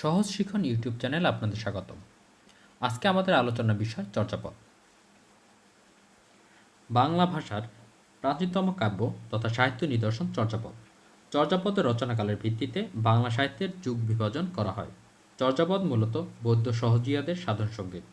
সহজ শিখন YouTube channel আপনাদের স্বাগতম। আজকে আমাদের আলোচনা বিষয় চর্যাপদ বাংলা ভাষার প্রাচীনতম কাব্য তথা সাহিত্য নিদর্শন চর্যাপদ চর্যাপদের রচনাকালের ভিত্তিতে বাংলা সাহিত্যের যুগ বিভাজন করা হয়। চর্যাপদ মূলত বৌদ্ধ সহজিয়াদের সাধন সংগীত।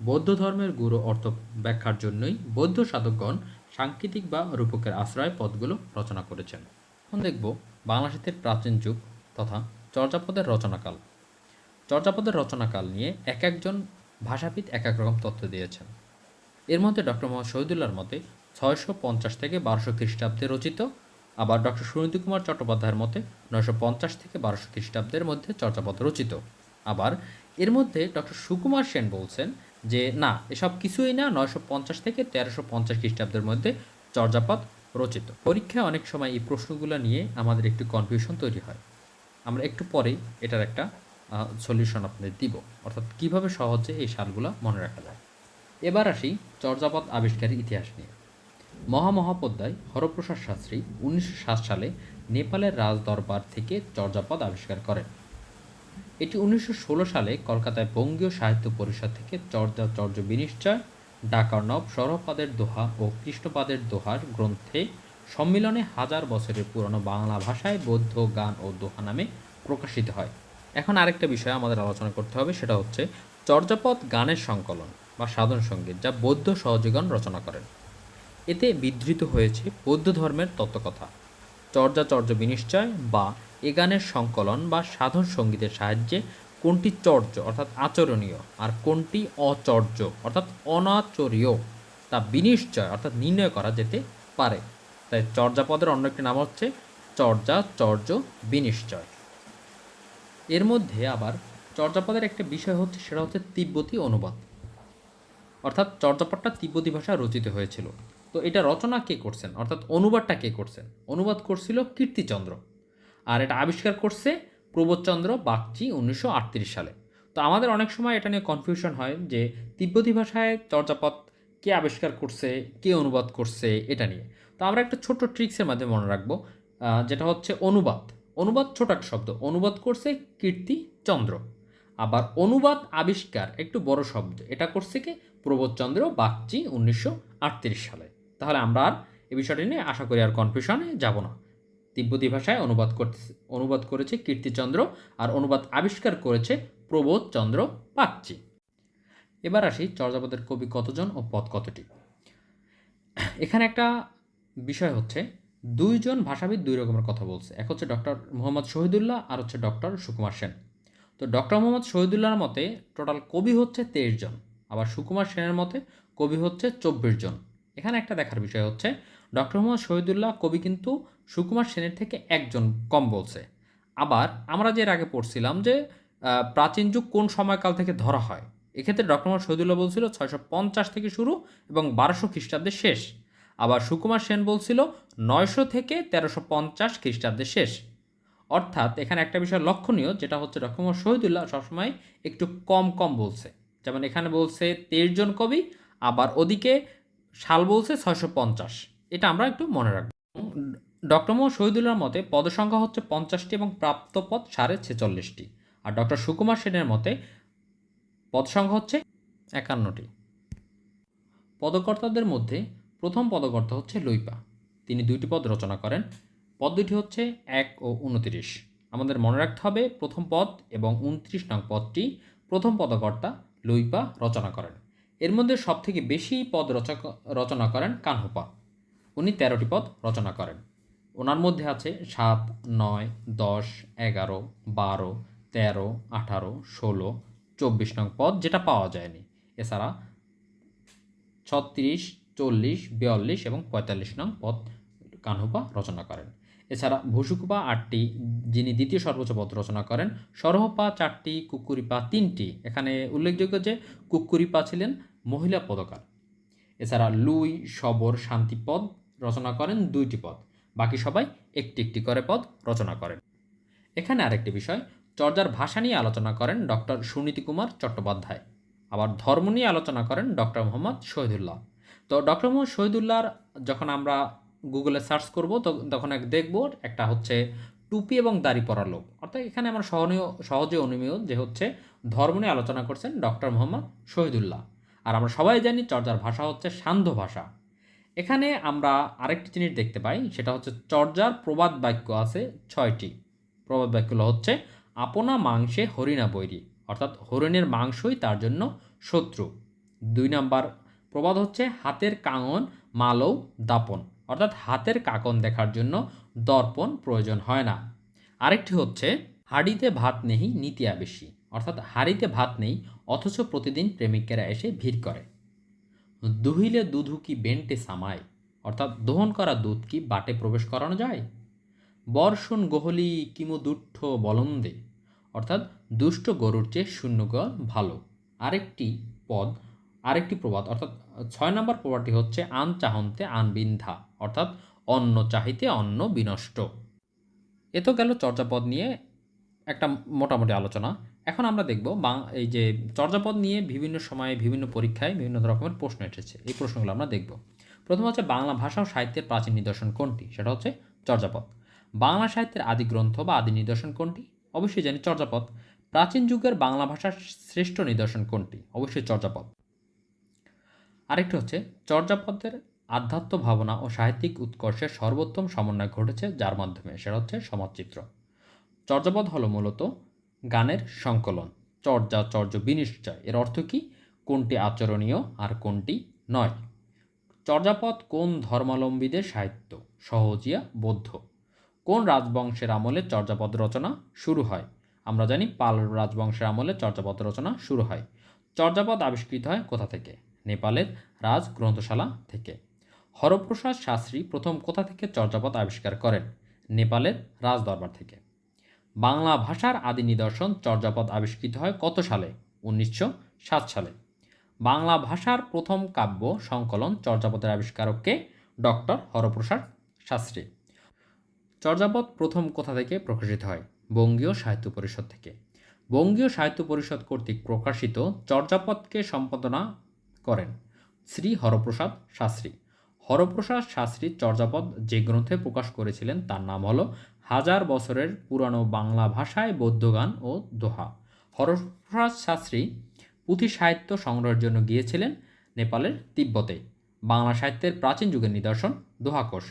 বৌদ্ধ ধর্মের গুরু অর্থ ব্যাখ্যার জন্যই বৌদ্ধ সাধকগণ সাংকেতিক বা রূপকের আশ্রয় পদগুলো রচনা করেছেন। এখন দেখব বাংলা সাহিত্যের প্রাচীন যুগ তথা চর্যাপদের রচনাকাল। চর্যাপদের রচনাকাল নিয়ে এক একজন ভাষাবিদ এক এক রকম তথ্য দিয়েছেন। এর মধ্যে ডক্টর মোহাম্মদ শহীদুল্লাহর মতে ছয়শো পঞ্চাশ থেকে বারোশো খ্রিস্টাব্দে রচিত, আবার ডক্টর সুনীতি কুমার চট্টোপাধ্যায়ের মতে নয়শো পঞ্চাশ থেকে বারোশো খ্রিস্টাব্দের মধ্যে চর্যাপদ রচিত। আবার এর মধ্যে ডক্টর সুকুমার সেন বলছেন যে, না, এসব কিছুই না, নয়শো পঞ্চাশ থেকে তেরোশো পঞ্চাশ খ্রিস্টাব্দের মধ্যে চর্যাপদ রচিত। পরীক্ষায় অনেক সময় এই প্রশ্নগুলো নিয়ে আমাদের একটু কনফিউশন তৈরি হয়। আমরা একটু পরেই এটার একটা সলিউশন আপনাদের দিব। অর্থাৎ কীভাবে সহজে এই সালগুলো মনে রাখা যায়। এবার আসি চর্যাপদ আবিষ্কারের ইতিহাস নিয়ে। মহামহাপদ্যায় হরপ্রসাদ শাস্ত্রী উনিশশো সাত সালে নেপালের রাজ দরবার থেকে চর্যাপদ আবিষ্কার করেন। এটি উনিশশো ষোলো সালে কলকাতায় বঙ্গীয় সাহিত্য পরিষদ থেকে চর্যা চর্য বিনিশ্চয় ডাকার্ণব সরহপাদের দোহা ও কৃষ্ণপাদের দোহার গ্রন্থে সম্মিলনে হাজার বছরের পুরনো বাংলা ভাষায় বৌদ্ধ গান ও দোহা নামে প্রকাশিত হয়। এখন আরেকটা বিষয় আমাদের আলোচনা করতে হবে, সেটা হচ্ছে চর্যাপদ গানের সংকলন বা সাধন সংগীত যা বৌদ্ধ সহযোগণ রচনা করেন। এতে বিধৃত হয়েছে বৌদ্ধ ধর্মের তত্ত্বকথা চর্যাচর্য বিনিশ্চয় বা এ গানের সংকলন বা সাধন সঙ্গীতের সাহায্যে কোনটি চর্য অর্থাৎ আচরণীয় আর কোনটি অচর্য অর্থাৎ অনাচরীয় তা বিনিশ্চয় অর্থাৎ নির্ণয় করা যেতে পারে। তাই চর্যাপদের অন্য একটি নাম হচ্ছে চর্যা চর্য বিনিশ্চয়। এর মধ্যে আবার চর্যাপদের একটা বিষয় হচ্ছে, সেটা হচ্ছে তিব্বতী অনুবাদ। অর্থাৎ চর্যাপদটা তিব্বতী ভাষায় রচিত হয়েছিল। তো এটা রচনা কে করছেন? অর্থাৎ অনুবাদটা কে করছেন? অনুবাদ করছিল কীর্তিচন্দ্র। আর এটা আবিষ্কার করছে প্রবোধচন্দ্র বাগচি উনিশশো সালে। তো আমাদের অনেক সময় এটা নিয়ে কনফিউশন হয় যে তিব্বতী ভাষায় চর্যাপদ কে আবিষ্কার করছে, কে অনুবাদ করছে, এটা নিয়ে। তো আমরা একটা ছোট্ট ট্রিক্সের মাধ্যমে মনে রাখব যেটা হচ্ছে অনুবাদ। অনুবাদ ছোট শব্দ। অনুবাদ করছে কীর্তিচন্দ্র আবার অনুবাদ আবিষ্কার, একটু বড় শব্দ। এটা করছে কি? প্রবোধচন্দ্র বাগচি উনিশশো আটত্রিশ সালে। তাহলে আমরা আর এ বিষয়টি নিয়ে আশা করি আর কনফিউশনে যাব না। তিব্বতী ভাষায় অনুবাদ করতে অনুবাদ করেছে কীর্তিচন্দ্র আর অনুবাদ আবিষ্কার করেছে প্রবোধচন্দ্র বাগচি। এবার আসি চর্যাপদের কবি কতজন ও পদ কতটি? এখানে একটা বিষয় হচ্ছে দুইজন ভাষাবিদ দুই রকমের কথা বলছে। এক হচ্ছে ডক্টর মোহাম্মদ শহীদুল্লাহ, আর হচ্ছে ডক্টর সুকুমার সেন। তো ডক্টর মোহাম্মদ শহীদুল্লাহর মতে টোটাল কবি হচ্ছে তেইশ জন, আবার সুকুমার সেনের মতে কবি হচ্ছে চব্বিশ জন। এখানে একটা দেখার বিষয় হচ্ছে, ডক্টর মোহাম্মদ শহীদুল্লাহ কবি কিন্তু সুকুমার সেনের থেকে একজন কম বলছে। আবার আমরা যে এর আগে পড়ছিলাম যে প্রাচীন যুগ কোন সময়কাল থেকে ধরা হয়? এক্ষেত্রে ডক্টর মোহাম্মদ শহীদুল্লাহ বলছিল ছয়শো পঞ্চাশ থেকে শুরু এবং বারোশো খ্রিস্টাব্দে শেষ। আবার সুকুমার সেন বলছিল নয়শো থেকে তেরোশো পঞ্চাশ খ্রিস্টাব্দের শেষ। অর্থাৎ এখানে একটা বিষয় লক্ষণীয়, যেটা হচ্ছে ডক্টর শহীদুল্লাহ সবসময় একটু কম কম বলছে। যেমন এখানে বলছে তেইশ জন কবি, আবার ওদিকে সাল বলছে ছয়শো পঞ্চাশ। এটা আমরা একটু মনে রাখব। ডক্টর মোহাম্মদ শহীদুল্লাহর মতে পদসংখ্যা হচ্ছে পঞ্চাশটি এবং প্রাপ্ত পদ সাড়ে ছেচল্লিশটি। আর ডক্টর সুকুমার সেনের মতে পদ সংখ্যা হচ্ছে একান্নটি। পদকর্তাদের মধ্যে প্রথম পদকর্তা হচ্ছে লুইপা। তিনি দুইটি পদ রচনা করেন। পদ দুটি হচ্ছে এক ও উনত্রিশ। আমাদের মনে রাখতে হবে, প্রথম পদ এবং উনত্রিশ নং পদটি প্রথম পদকর্তা লুইপা রচনা করেন। এর মধ্যে সবথেকে বেশি পদ রচনা করেন কানহুপা। উনি তেরোটি পদ রচনা করেন। ওনার মধ্যে আছে সাত, নয়, দশ, এগারো, বারো, তেরো, আঠারো, ষোলো, চব্বিশ নং পদ, যেটা পাওয়া যায়নি। এছাড়া ছত্রিশ চল্লিশ, বিয়াল্লিশ এবং পঁয়তাল্লিশ নং পদ কানহুপা রচনা করেন। এছাড়া ভুসুকুপা আটটি, যিনি দ্বিতীয় সর্বোচ্চ পদ রচনা করেন, সরহপা চারটি, কুকুরিপা তিনটি। এখানে উল্লেখযোগ্য যে কুকুরিপা ছিলেন মহিলা পদকার। এছাড়া লুই, সবর, শান্তি পদ রচনা করেন, দুইটি পদ। বাকি সবাই একটি একটি করে পদ রচনা করেন। এখানে আরেকটি বিষয়, চর্যার ভাষা নিয়ে আলোচনা করেন ডক্টর সুনীতি কুমার চট্টোপাধ্যায়। আবার ধর্ম নিয়ে আলোচনা করেন ডক্টর মোহাম্মদ শহীদুল্লাহ। তো ডক্টর মোহাম্মদ শহীদুল্লাহর যখন আমরা গুগলে সার্চ করব, তো তখন এক দেখব, একটা হচ্ছে টুপি এবং দাড়ি পরা লোক। অর্থাৎ এখানে আমার সহনীয়, সহজে অনুমেয় যে হচ্ছে ধর্ম নিয়ে আলোচনা করছেন ডক্টর মোহাম্মদ শহীদুল্লাহ। আর আমরা সবাই জানি চর্যার ভাষা হচ্ছে সান্ধ্য ভাষা। এখানে আমরা আরেকটি জিনিস দেখতে পাই, সেটা হচ্ছে চর্যার প্রবাদ বাক্য আছে ছয়টি। প্রবাদ বাক্যগুলো হচ্ছে, আপনা মাংসে হরিণা বৈরী। অর্থাৎ হরিণের মাংসই তার জন্য শত্রু। দুই নাম্বার প্রবাদ হচ্ছে হাতের কাঙন, মালৌ, দাপন। অর্থাৎ হাতের কাকন দেখার জন্য দর্পণ প্রয়োজন হয় না। আরেকটি হচ্ছে, হাড়িতে ভাত নেই নীতিয়া বেশি অর্থাৎ হাড়িতে ভাত নেই, অথচ প্রতিদিন প্রেমিকেরা এসে ভিড় করে। দুহিলে দুধু কি বেন্টে সামায়? অর্থাৎ দহন করা দুধ কি বাটে প্রবেশ করানো যায়? বর্ষণ গোহলি কিমু দুষ্ঠ বলন্দে। অর্থাৎ দুষ্ট গরুর চেয়ে শূন্যগণ ভালো। আরেকটি পদ আরেকটি প্রবাদ, অর্থাৎ ছয় নম্বর প্রবাদটি হচ্ছে, আন চাহন্তে আন বিন্ধা অর্থাৎ অন্ন চাহিতে অন্ন বিনষ্ট। এ তো গেল চর্যাপদ নিয়ে একটা মোটামুটি আলোচনা। এখন আমরা দেখব, বাং এই যে চর্যাপদ নিয়ে বিভিন্ন সময়ে বিভিন্ন পরীক্ষায় বিভিন্ন রকমের প্রশ্ন এসেছে। এই প্রশ্নগুলো আমরা দেখব। প্রথম হচ্ছে, বাংলা ভাষা ও সাহিত্যের প্রাচীন নিদর্শন কোনটি? সেটা হচ্ছে চর্যাপদ। বাংলা সাহিত্যের আদি গ্রন্থ বা আদি নিদর্শন কোনটি? অবশ্যই জানি চর্যাপদ। প্রাচীন যুগের বাংলা ভাষার শ্রেষ্ঠ নিদর্শন কোনটি? অবশ্যই চর্যাপদ। আরেকটি হচ্ছে, চর্যাপদের আধ্যাত্ম ভাবনা ও সাহিত্যিক উৎকর্ষের সর্বোত্তম সমন্বয় ঘটেছে যার মাধ্যমে, সেটা হচ্ছে সমাজচিত্র। চর্যাপদ হলো মূলত গানের সংকলন, চর্যা, চর্য বিনিশ্চয়। এর অর্থ কি? কোনটি আচরণীয় আর কোনটি নয়। চর্যাপদ কোন ধর্মাবলম্বীদের সাহিত্য সহজিয়া বৌদ্ধ? কোন রাজবংশের আমলে চর্যাপদ রচনা শুরু হয়? আমরা জানি পাল রাজবংশের আমলে চর্যাপদ রচনা শুরু হয়। চর্যাপদ আবিষ্কৃত হয় কোথা থেকে? নেপালের রাজ গ্রন্থশালা থেকে। হরপ্রসাদ শাস্ত্রী প্রথম কোথা থেকে চর্যাপদ আবিষ্কার করেন? নেপালের রাজ দরবার থেকে। বাংলা ভাষার আদি নিদর্শন চর্যাপদ আবিষ্কৃত হয় কত সালে? উনিশশো সাত সালে। বাংলা ভাষার প্রথম কাব্য সংকলন চর্যাপদের আবিষ্কারককে ডক্টর হরপ্রসাদ শাস্ত্রী। চর্যাপদ প্রথম কোথা থেকে প্রকাশিত হয়? বঙ্গীয় সাহিত্য পরিষদ থেকে। বঙ্গীয় সাহিত্য পরিষদ কর্তৃক প্রকাশিত চর্যাপদকে সম্পাদনা করেন। শ্রী হরপ্রসাদ শাস্ত্রী। হরপ্রসাদ শাস্ত্রী চর্যাপদ যে গ্রন্থে প্রকাশ করেছিলেন তার নাম হলো হাজার বছরের পুরানো বাংলা ভাষায় বৌদ্ধগান ও দোহা। হরপ্রসাদ শাস্ত্রী পুঁথি সাহিত্য সংগ্রহের জন্য গিয়েছিলেন নেপালের তিব্বতে। বাংলা সাহিত্যের প্রাচীন যুগের নিদর্শন দোহাকোষ।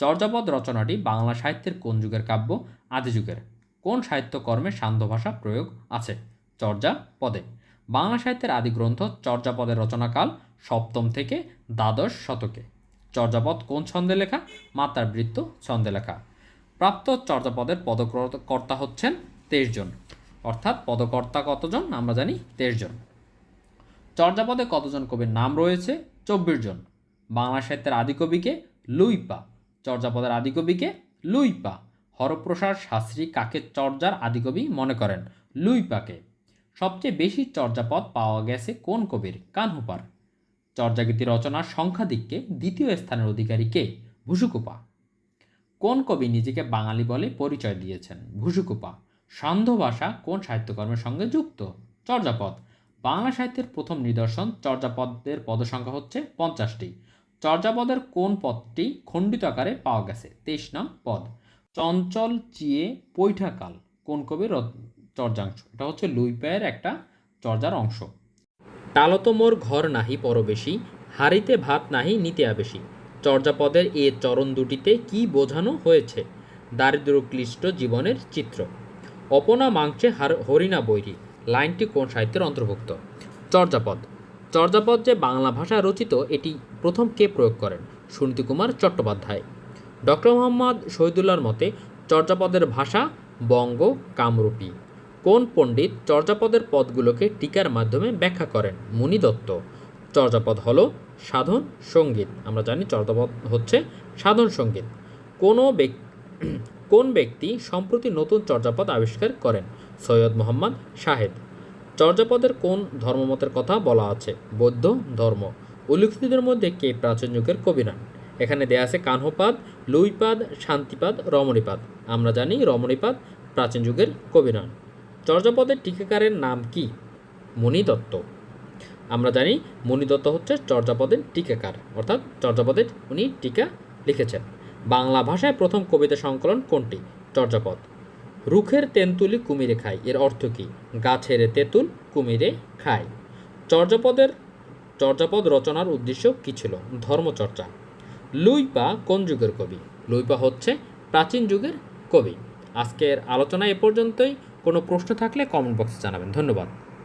চর্যাপদ রচনাটি বাংলা সাহিত্যের কোন যুগের কাব্য, আদি যুগের। কোন সাহিত্যকর্মে সান্ধ্য ভাষা প্রয়োগ আছে? চর্যা পদে বাংলা সাহিত্যের আদি গ্রন্থ চর্যাপদের রচনাকাল সপ্তম থেকে দ্বাদশ শতকে। চর্যাপদ কোন ছন্দে লেখা? মাতার বৃত্ত ছন্দে লেখা। প্রাপ্ত চর্যাপদের পদকর্তা হচ্ছেন তেইশ জন। অর্থাৎ পদকর্তা কতজন? আমরা জানি তেইশ জন। চর্যাপদে কতজন কবির নাম রয়েছে? চব্বিশ জন। বাংলা সাহিত্যের আদিকবিকে লুইপা। চর্যাপদের আদিকবিকে লুইপা। হরপ্রসাদ শাস্ত্রী কাকে চর্যার আদিকবি মনে করেন? লুইপাকে। সবচেয়ে বেশি চর্যাপদ পাওয়া গেছে কোন কবির কানহুপার? চর্যাগীতি রচনার সংখ্যাদিককে দ্বিতীয় স্থানের অধিকারী কে? ভুসুকুপা। কোন কবি নিজেকে বাঙালি বলে পরিচয় দিয়েছেন? ভুসুকুপা। সান্ধ্য ভাষা কোন সাহিত্যকর্মের সঙ্গে যুক্ত? চর্যাপদ। বাংলা সাহিত্যের প্রথম নিদর্শন চর্যাপদের পদসংখ্যা হচ্ছে পঞ্চাশটি। চর্যাপদের কোন পদটি খণ্ডিত আকারে পাওয়া গেছে? তেইশ নং পদ। চঞ্চল চিয়ে পৈঠাকাল। কোন কবির চর্যাংশ এটা হচ্ছে লুইপায়ের একটা চর্যার অংশ। টালত মোর ঘর নাহি পরবেশী হাড়িতে ভাত নাহি নিতে আবেশি। চর্যাপদের এ চরণ দুটিতে কি বোঝানো হয়েছে? দারিদ্র্যক্লিষ্ট জীবনের চিত্র। অপনা মাংসে হরিণা বৈরী, লাইনটি কোন সাহিত্যের অন্তর্ভুক্ত? চর্যাপদ। চর্যাপদ যে বাংলা ভাষায় রচিত, এটি প্রথম কে প্রয়োগ করেন? সুনীতিকুমার চট্টোপাধ্যায়। ডক্টর মোহাম্মদ শহীদুল্লাহর মতে, চর্যাপদের ভাষা বঙ্গ কামরূপী। কোন পণ্ডিত চর্যাপদের পদগুলোকে টিকার মাধ্যমে ব্যাখ্যা করেন? মুনি দত্ত। চর্যাপদ হল সাধন সংগীত। আমরা জানি চর্যাপদ হচ্ছে সাধন সংগীত। কোনো কোন ব্যক্তি সম্প্রতি নতুন চর্যাপদ আবিষ্কার করেন? সৈয়দ মোহাম্মদ শাহেদ। চর্যাপদের কোন ধর্মমতের কথা বলা আছে? বৌদ্ধ ধর্ম। উল্লিখিতদের মধ্যে কে প্রাচীন যুগের কবি এখানে দেয়া আছে কানহপাদ, লুইপাদ, শান্তিপাদ, রমণীপাদ। আমরা জানি রমণীপাদ প্রাচীন যুগের কবি চর্যাপদের টিকাকারের নাম কি? মণি দত্ত। আমরা জানি মণি দত্ত হচ্ছে চর্যাপদের টিকাকার, অর্থাৎ চর্যাপদের উনি টিকা লিখেছেন। বাংলা ভাষায় প্রথম কবিতা সংকলন কোনটি? চর্যাপদ। রুখের তেঁতুলি কুমিরে খায়, এর অর্থ কী? গাছের তেঁতুল কুমিরে খায়। চর্যাপদের, চর্যাপদ রচনার উদ্দেশ্য কী ছিল? ধর্মচর্চা। লুইপা কোন যুগের কবি? লুইপা হচ্ছে প্রাচীন যুগের কবি। আজকের আলোচনা এ পর্যন্তই। কোনো প্রশ্ন থাকলে কমেন্ট বক্সে জানাবেন। ধন্যবাদ।